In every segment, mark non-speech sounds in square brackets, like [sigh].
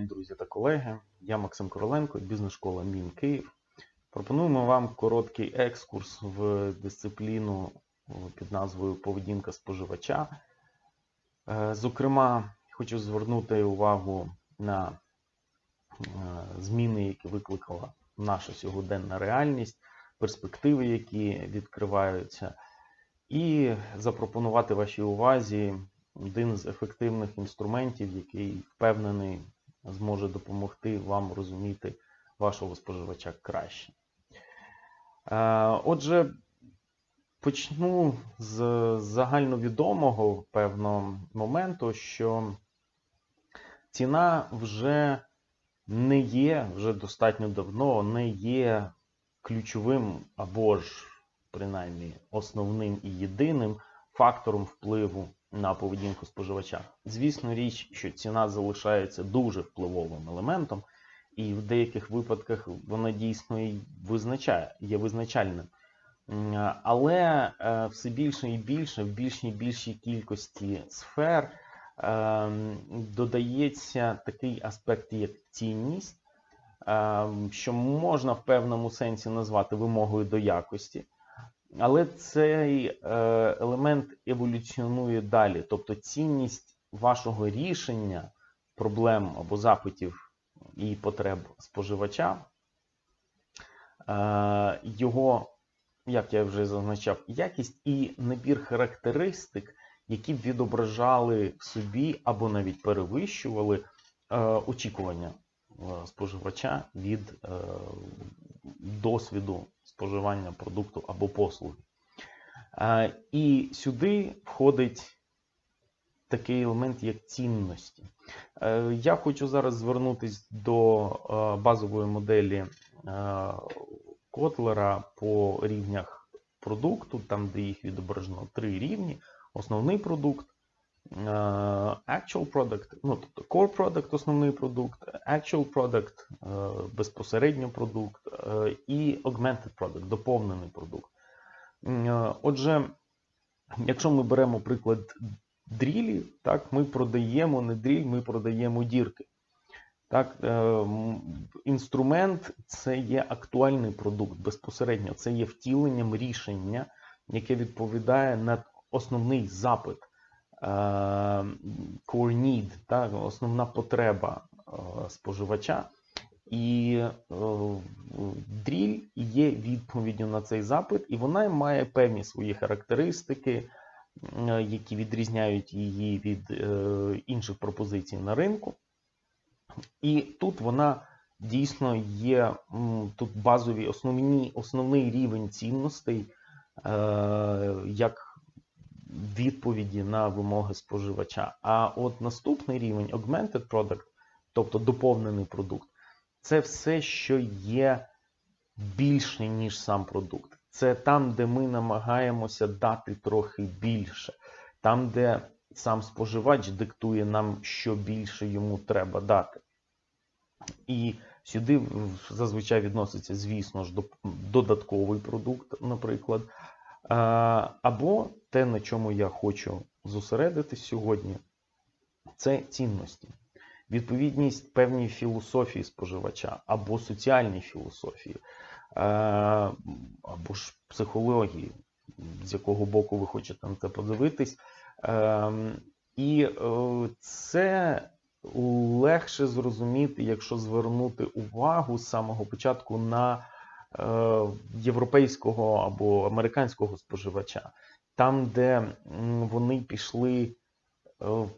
день, друзі та колеги. Я Максим Короленко, бізнес-школа Мін Київ. Пропонуємо вам короткий екскурс в дисципліну під назвою Поведінка споживача. Е, Зокрема, хочу звернути увагу на е, зміни, які викликала наша сьогоденна реальність, перспективи, які відкриваються, і запропонувати вашій увазі один з ефективних інструментів, який впевнений зможе допомогти вам розуміти вашого споживача краще. Е, Отже, почну з загальновідомого певно моменту, що ціна вже не є вже достатньо давно, не є ключовим або ж принаймні основним і єдиним фактором впливу на поведінку споживача. Звісно, річ, що ціна залишається дуже впливовим елементом, і в деяких випадках вона дійсно і визначає, є визначальним. Але е, все більше і більше, в більшій і більшій кількості сфер е, додається такий аспект, як цінність, е, що можна в певному сенсі назвати вимогою до якості. Але цей е, елемент еволюціонує далі. Тобто цінність вашого рішення проблем або запитів і потреб споживача, е, його, як я вже зазначав, якість і набір характеристик, які б відображали в собі або навіть перевищували е, очікування споживача від досвіду споживання продукту або послуги. І сюди входить такий елемент, як цінності. Е, Я хочу зараз звернутися до е, базової моделі е, Котлера по рівнях продукту, там, де їх відображено три рівні: основний продукт, actual product, ну тобто core product, основний продукт, actual product, е, безпосередньо продукт е, і augmented product, доповнений продукт. Е, Отже, якщо ми беремо приклад дрілі, так, ми продаємо не дріль, ми продаємо дірки. Так, е, інструмент це є актуальний продукт безпосередньо, це є втіленням рішення, яке відповідає на основний запит, е, core need, так, основна потреба е, споживача. І е, дріль є відповіддю на цей запит, і вона має певні свої характеристики, е, які відрізняють її від е, інших пропозицій на ринку. І тут вона дійсно є тут базові основні, основний рівень цінностей, е, як відповіді на вимоги споживача. А от наступний рівень augmented product, тобто доповнений продукт, це все, що є більше, ніж сам продукт. Це там, де ми намагаємося дати трохи більше, там, де сам споживач диктує нам, що більше йому треба дати. І сюди зазвичай відноситься, звісно ж, додатковий продукт, наприклад. Або те, на чому я хочу зосередитись сьогодні, це цінності. Відповідність певній філософії споживача або соціальній філософії, або ж психології, з якого боку ви хочете на це подивитись. І е, це легше зрозуміти, якщо звернути увагу з самого початку на європейського або американського споживача, там, де вони пішли е,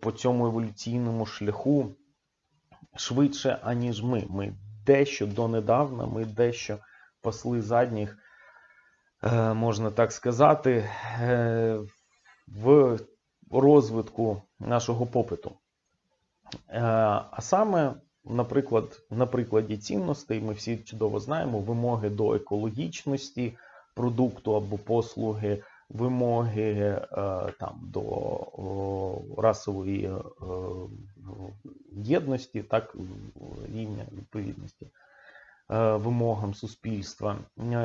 по цьому еволюційному шляху швидше, аніж ми. Ми дещо донедавна, ми дещо пасли задніх, е, можна так сказати, е, в розвитку нашого попиту. Е, А саме, наприклад, на прикладі цінностей, ми всі чудово знаємо вимоги до екологічності продукту або послуги, вимоги е, там, до расової е, єдності, так, рівня відповідності е, вимогам суспільства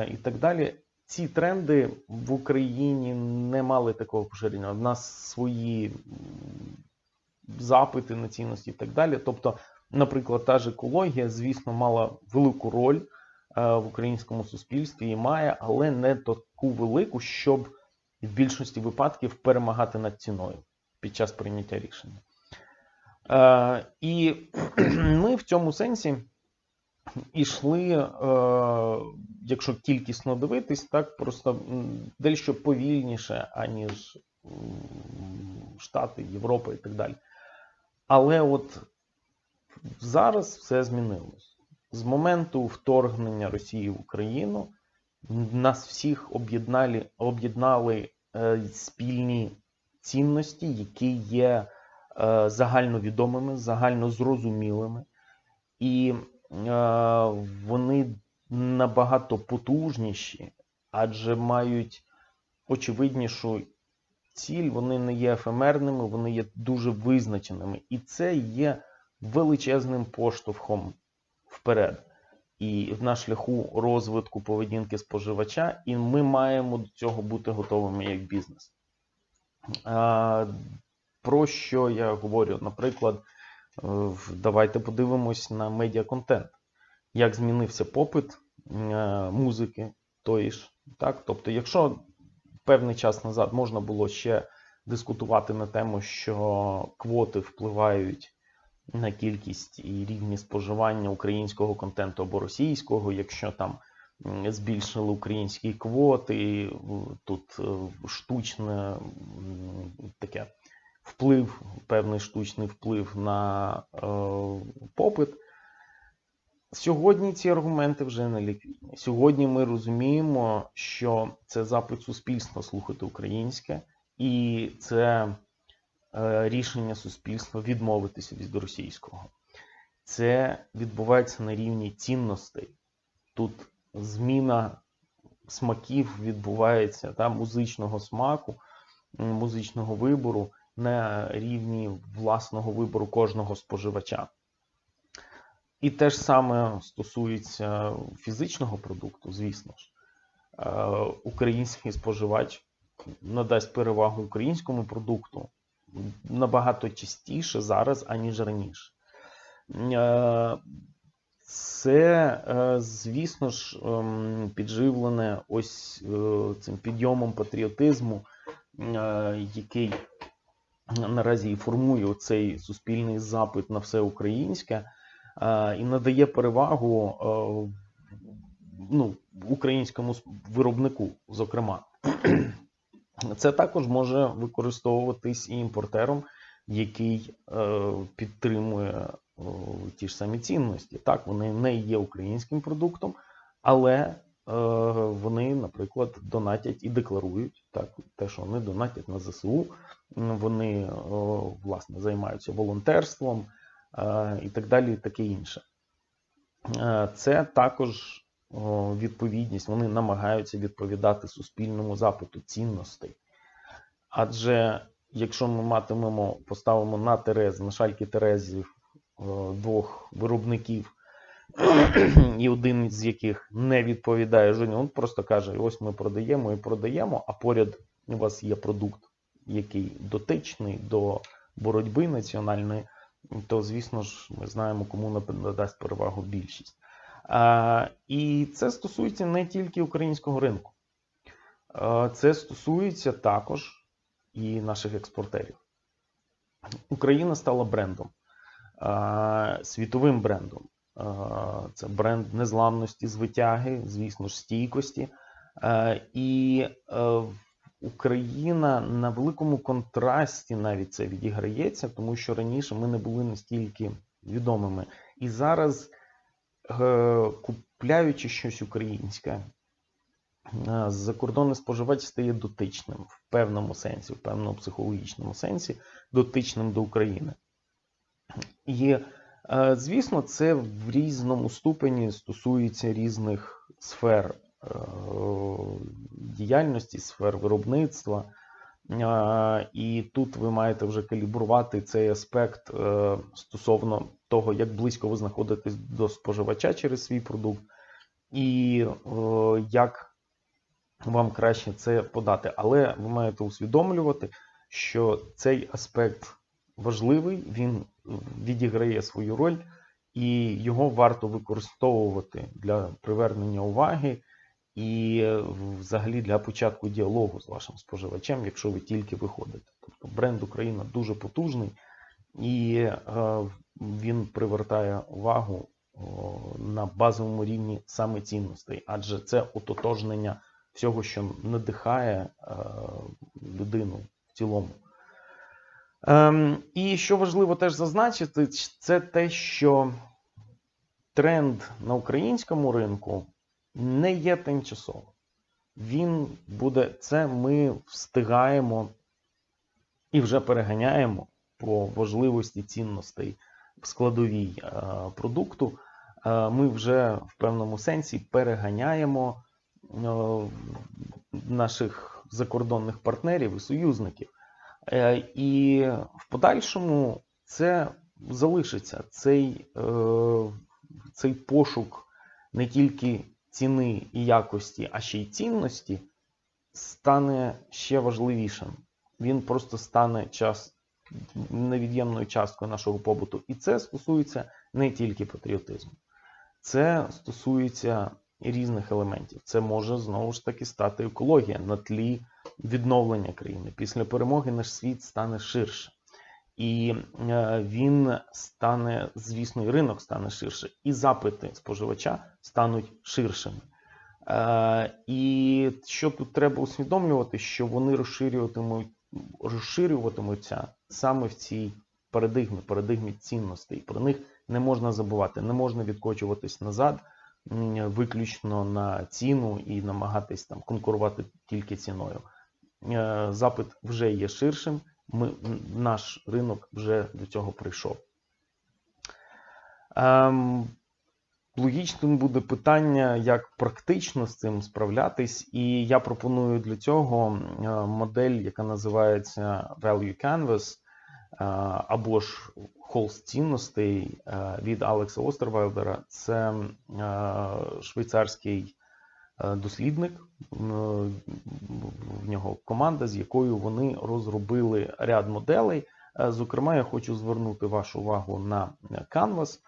і так далі. Ці тренди в Україні не мали такого поширення. У нас свої запити на цінності і так далі. Тобто наприклад, та ж екологія, звісно, мала велику роль е, в українському суспільстві і має, але не таку велику, щоб в більшості випадків перемагати над ціною під час прийняття рішення. Е, і [clears throat] ми в цьому сенсі ішли, е, якщо кількісно дивитись, так просто дещо повільніше, аніж Штати, Європа і так далі. Але от зараз все змінилось. З моменту вторгнення Росії в Україну нас всіх об'єднали, об'єднали е, спільні цінності, які є е, загальновідомими, загальнозрозумілими, і е, вони набагато потужніші, адже мають очевиднішу ціль, вони не є ефемерними, вони є дуже визначеними. І це є величезним поштовхом вперед. І на шляху розвитку поведінки споживача, і ми маємо до цього бути готовими як бізнес. Про що я говорю? Наприклад, е, давайте подивимось на медіаконтент. Як змінився попит е, музики тої ж. Так? Тобто, якщо певний час назад можна було ще дискутувати на тему, що квоти впливають на кількість і рівні споживання українського контенту або російського, якщо там збільшили українські квоти, тут е, штучне таке вплив, певний штучний вплив на е, попит. Сьогодні ці аргументи вже не ліквідні. Сьогодні ми розуміємо, що це запит суспільства слухати українське, і це рішення суспільства відмовитися від російського. Це відбувається на рівні цінностей. Тут зміна смаків відбувається та, музичного смаку, музичного вибору на рівні власного вибору кожного споживача. І те ж саме стосується фізичного продукту, звісно ж. Е, Український споживач надасть перевагу українському продукту набагато частіше зараз, аніж раніше. Е, Це, е, звісно ж, ем, підживлене ось е, цим підйомом патріотизму, який наразі і формує цей суспільний запит на все українське і надає перевагу ну, українському виробнику, зокрема. Це також може використовуватись і імпортером, який е, підтримує ті ж самі цінності. Так, вони не є українським продуктом, але е, вони, наприклад, донатять і декларують так, те, що вони донатять на ЗСУ, вони власне займаються волонтерством е, і так далі, і таке інше. Це також відповідність, вони намагаються відповідати суспільному запиту цінностей. Адже якщо ми матимемо, поставимо на терез, на шальки терезів двох виробників, [clears throat] і один з яких не відповідає жодному, він просто каже: ось ми продаємо і продаємо, а поряд у вас є продукт, який дотичний до боротьби національної, то звісно ж ми знаємо, кому надасть перевагу більшість. І це стосується не тільки українського ринку, це стосується також і наших експортерів. Україна стала брендом, світовим брендом. Це бренд незламності, звитяги, звісно ж, стійкості. І е, Україна на великому контрасті навіть це відіграється, тому що раніше ми не були настільки відомими. І зараз купляючи щось українське, е, закордонний споживач стає дотичним в певному сенсі, в певному психологічному сенсі, дотичним до України. І, е, звісно, це в різному ступені стосується різних сфер е, діяльності, сфер виробництва. І тут ви маєте вже калібрувати цей аспект е, стосовно того, як близько ви знаходитесь до споживача через свій продукт, і е, як вам краще це подати. Але ви маєте усвідомлювати, що цей аспект важливий, він відіграє свою роль і його варто використовувати для привернення уваги і е, взагалі для початку діалогу з вашим споживачем, якщо ви тільки виходите. Тобто бренд Україна дуже потужний і е, він привертає увагу на базовому рівні саме цінностей, адже це ототожнення всього, що надихає е, людину в цілому. Ем, і що важливо теж зазначити, це те, що тренд на українському ринку не є тимчасовим. Він буде, це ми встигаємо і вже переганяємо по важливості цінностей в складовій е, продукту. Е, ми вже в певному сенсі переганяємо е, наших закордонних партнерів і союзників. І в подальшому це залишиться цей, цей пошук не тільки ціни і якості, а ще й цінності стане ще важливішим. Він просто стане час невід'ємною часткою нашого побуту. І це стосується не тільки патріотизму, це стосується різних елементів. Це може знову ж таки стати екологія на тлі відновлення країни. Після перемоги наш світ стане ширше. І е, він стане, звісно, і ринок стане ширше, і запити споживача стануть ширшими. Е, І що тут треба усвідомлювати, що вони розширюватимуть, розширюватимуться саме в цій парадигмі, парадигмі цінностей. Про них не можна забувати, не можна відкочуватись назад виключно на ціну і намагатись там конкурувати тільки ціною. Е, Запит вже є ширшим. Ми, наш ринок вже до цього прийшов. Ем, логічним буде питання, як практично з цим справлятись, і я пропоную для цього е, модель, яка називається Value Canvas, е, або ж холст цінностей е, від Алекса Остервайлдера. Це швейцарський дослідник. Е, В нього команда, з якою вони розробили ряд моделей. Е, Зокрема, я хочу звернути вашу увагу на Canvas,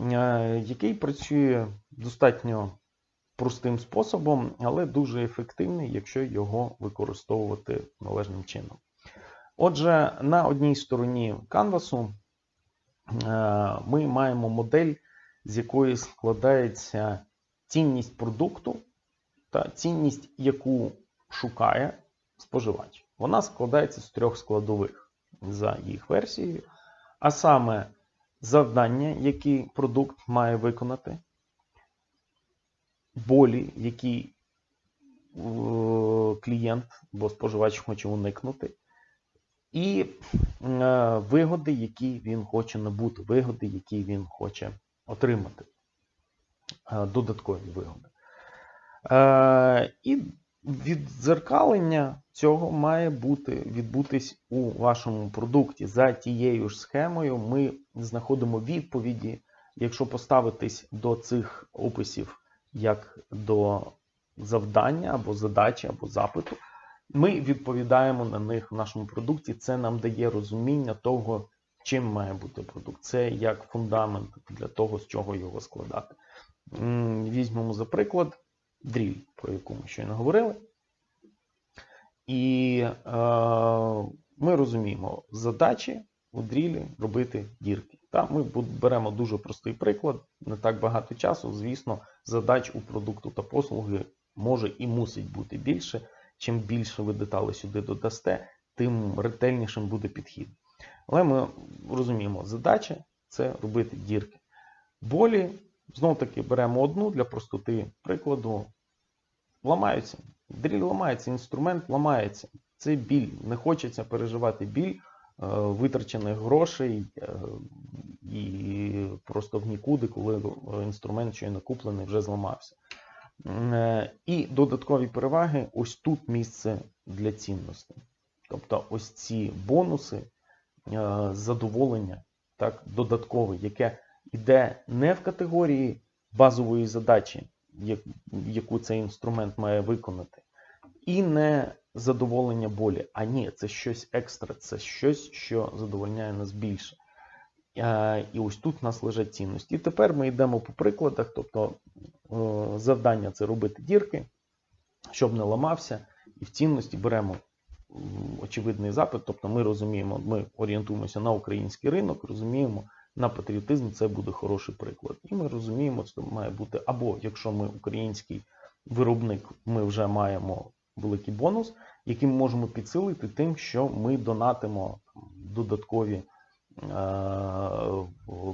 е, який працює достатньо простим способом, але дуже ефективний, якщо його використовувати належним чином. Отже, на одній стороні е, ми маємо модель, з якої складається цінність продукту та цінність, яку шукає споживач. Вона складається з трьох складових за їх версією, а саме завдання, які продукт має виконати, болі, які е, клієнт або споживач хоче уникнути, і е, вигоди, які він хоче набути, вигоди, які він хоче отримати. Е, Додаткові вигоди. Е, І віддзеркалення цього має бути відбутись у вашому продукті. За тією ж схемою ми знаходимо відповіді, якщо поставитись до цих описів як до завдання або задачі, або запиту, ми відповідаємо на них в нашому продукті. Це нам дає розуміння того, чим має бути продукт. Це як фундамент для того, з чого його складати. Візьмемо за приклад дріль, про яку ми щойно говорили. І е, ми розуміємо задачі у дрілі робити дірки. Та, ми беремо дуже простий приклад, не так багато часу. Звісно, задач у продукту та послуги може і мусить бути більше. Чим більше ви деталей сюди додасте, тим ретельнішим буде підхід. Але ми розуміємо, задача це робити дірки. Болі, знову таки, беремо одну для простоти прикладу. Ламаються. Дріль ламається, інструмент ламається. Це біль. Не хочеться переживати біль е, витрачених грошей е, і просто в нікуди, коли інструмент щойно куплений, вже зламався. Е, І додаткові переваги ось тут місце для цінностей. Тобто ось ці бонуси, е, задоволення, так, додаткове, яке йде не в категорії базової задачі, яку цей інструмент має виконати, і не задоволення болі. А ні, це щось екстра, це щось, що задовольняє нас більше. І ось тут в нас лежать цінності. І тепер ми йдемо по прикладах. Тобто е, завдання це робити дірки, щоб не ламався. І в цінності беремо очевидний запит. Тобто ми розуміємо, ми орієнтуємося на український ринок, розуміємо, на патріотизм це буде хороший приклад. І ми розуміємо, це має бути або якщо ми український виробник, ми вже маємо великий бонус, який ми можемо підсилити тим, що ми донатимо додаткові е,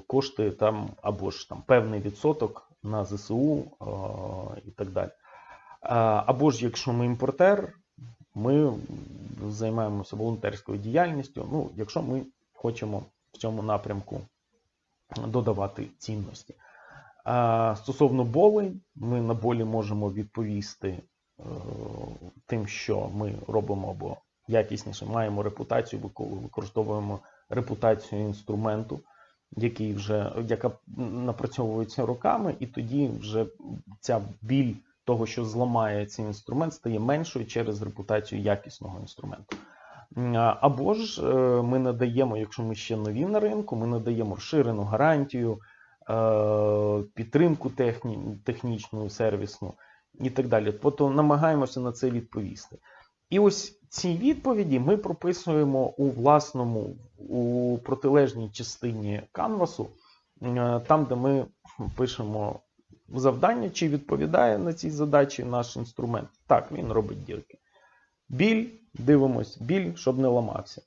кошти там або ж там певний відсоток на ЗСУ е, і так далі. Е, Або ж якщо ми імпортер, ми займаємося волонтерською діяльністю. Ну, якщо ми хочемо в цьому напрямку додавати цінності. Стосовно болей, ми на болі можемо відповісти е, тим, що ми робимо або якісніше, маємо репутацію, використовуємо репутацію інструменту, який вже, яка напрацьовується роками, і тоді вже ця біль того, що зламає цей інструмент, стає меншою через репутацію якісного інструменту. Або ж е, ми надаємо, якщо ми ще нові на ринку, ми надаємо розширену гарантію, е, підтримку техні, технічну, сервісну і так далі. Тобто намагаємося на це відповісти. І ось ці відповіді ми прописуємо у власному, у протилежній частині канвасу, е, там, де ми пишемо завдання, чи відповідає на ці задачі наш інструмент. Так, він робить дірки. Біль, дивимось, біль, щоб не ламався.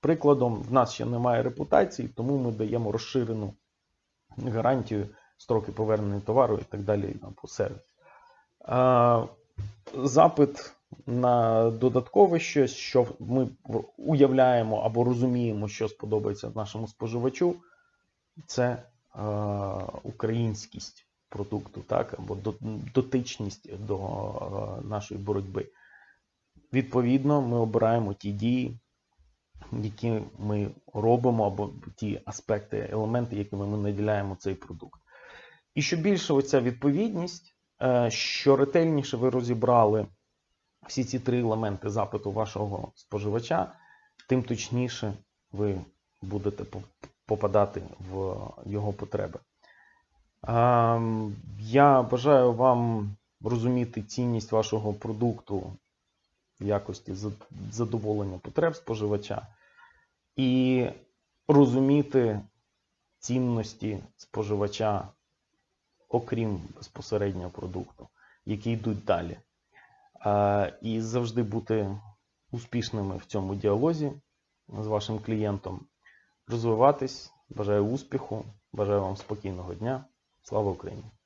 Прикладом, в нас ще немає репутації, тому ми даємо розширену гарантію, строки повернення товару і так далі або сервіс. Запит на додаткове щось, що ми уявляємо або розуміємо, що сподобається нашому споживачу, це е, українськість продукту, так, або дотичність до нашої боротьби. Відповідно, ми обираємо ті дії, які ми робимо, або ті аспекти, елементи, якими ми наділяємо цей продукт. І що більше оця відповідність, е, що ретельніше ви розібрали всі ці три елементи запиту вашого споживача, тим точніше ви будете попадати в його потреби. Ем, Я бажаю вам розуміти цінність вашого продукту в якості задоволення потреб споживача і розуміти цінності споживача, окрім безпосереднього продукту, які йдуть далі. І завжди бути успішними в цьому діалозі з вашим клієнтом, розвиватись. Бажаю успіху, бажаю вам спокійного дня. Слава Україні!